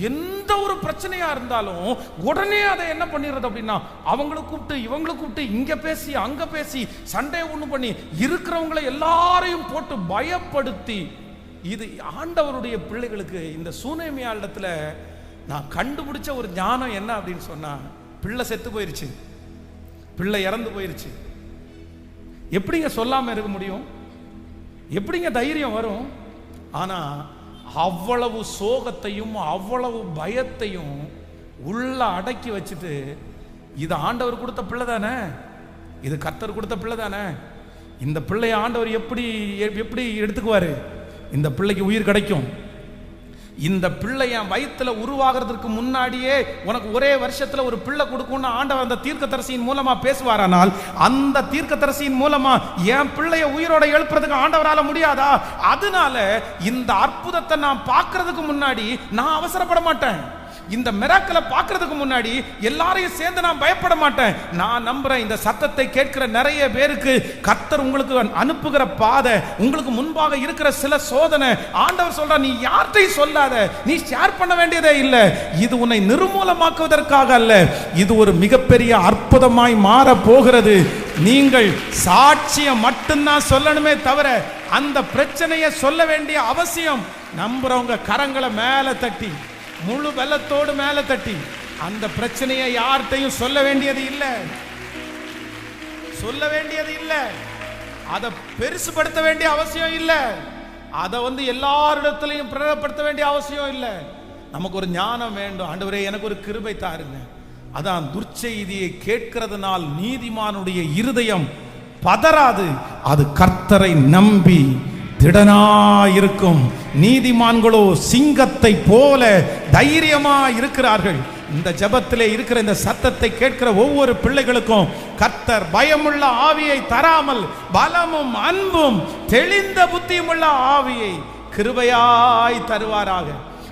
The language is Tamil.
எந்த ஒரு பிரச்சனையா இருந்தாலும் உடனே அதை என்ன பண்ணிடுறது அப்படின்னா அவங்கள கூப்பிட்டு இவங்கள கூப்பிட்டு இங்க பேசி அங்க பேசி சண்டை ஒண்ணு பண்ணி இருக்கிறவங்களை எல்லாரையும் போட்டு பயப்படுத்தி இது ஆண்டவருடைய பிள்ளைகளுக்கு இந்த சூனேமியா இடத்துல நான் கண்டுபிடிச்ச ஒரு ஞானம் என்ன அப்படின்னு சொன்னா பிள்ளை செத்து போயிருச்சு. பிள்ளை இறந்து போயிருச்சு. எப்படிங்க சொல்லாம இருக்க முடியும்? எப்படிங்க தைரியம் வரும்? ஆனா அவ்வளவு சோகத்தையும் அவ்வளவு பயத்தையும் உள்ள அடக்கி வச்சுட்டு இது ஆண்டவர் கொடுத்த பிள்ளை தானே? இது கத்தர் கொடுத்த பிள்ளை தானே? இந்த பிள்ளையை ஆண்டவர் எப்படி எப்படி எடுத்துக்குவார்? இந்த பிள்ளைக்கு உயிர் கிடைக்கும். இந்த பிள்ளை என் வயிற்றுல உருவாகிறதுக்கு முன்னாடியே உனக்கு ஒரே வருஷத்துல ஒரு பிள்ளை கொடுக்கும்னு ஆண்டவர் அந்த தீர்க்கதரிசியின் மூலமா பேசுவாரானால் அந்த தீர்க்கதரிசியின் மூலமா என் பிள்ளைய உயிரோட எழுப்புறதுக்கு ஆண்டவரால முடியாதா? அதனால இந்த அற்புதத்தை நான் பார்க்கறதுக்கு முன்னாடி நான் அவசரப்பட மாட்டேன். இந்த மிராக்களை பார்க்கறதுக்கு முன்னாடி எல்லாரையும் சேர்ந்து நான் பயப்பட மாட்டேன். நான் நம்புறேன் இந்த சத்தத்தை கேட்கிற நிறைய பேருக்கு கத்தர் உங்களுக்கு அனுப்புகிற பாதை உங்களுக்கு முன்பாக இருக்கிற சில சோதனை. ஆண்டவர் சொல்ற நீ யார்கிட்டையும் சொல்லாத. நீ ஷேர் பண்ண வேண்டியதே இல்லை. இது உன்னை நிர்மூலமாக்குவதற்காக அல்ல. இது ஒரு மிகப்பெரிய அற்புதமாய் மாற போகிறது. நீங்கள் சாட்சியம் மட்டும்தான் சொல்லணுமே தவிர அந்த பிரச்சனையை சொல்ல வேண்டிய அவசியம் நம்புறவங்க கரங்களை மேலே தட்டி முழு வெள்ளத்தோடு மேல தட்டி. அந்த பிரச்சனையை யார்கிட்டையும் சொல்ல வேண்டியது இல்லை. சொல்ல வேண்டியது இல்லை. அதை பெருசுபடுத்த வேண்டிய அவசியம் இல்லை. அதை வந்து எல்லாரிடத்திலையும் பிரகடப்படுத்த வேண்டிய அவசியம் இல்லை. நமக்கு ஒரு ஞானம் வேண்டும். ஆண்டவரே எனக்கு ஒரு கிருபை தாருங்க. அதான் துர்ச்செய்தியை கேட்கிறதுனால் நீதிமானுடைய இருதயம் பதறாது. அது கர்த்தரை நம்பி திடனாயிருக்கும். நீதிமான்களோ சிங்கத்தை போல தைரியமா இருக்கிறார்கள். இந்த ஜபத்திலே இருக்கிற இந்த சத்தத்தை கேட்கிற ஒவ்வொரு பிள்ளைகளுக்கும் கர்த்தர் பயமுள்ள ஆவியை தராமல் பலமும் அன்பும் தெளிந்த புத்தியுமுள்ள ஆவியை கிருபையாய் தருவாராக.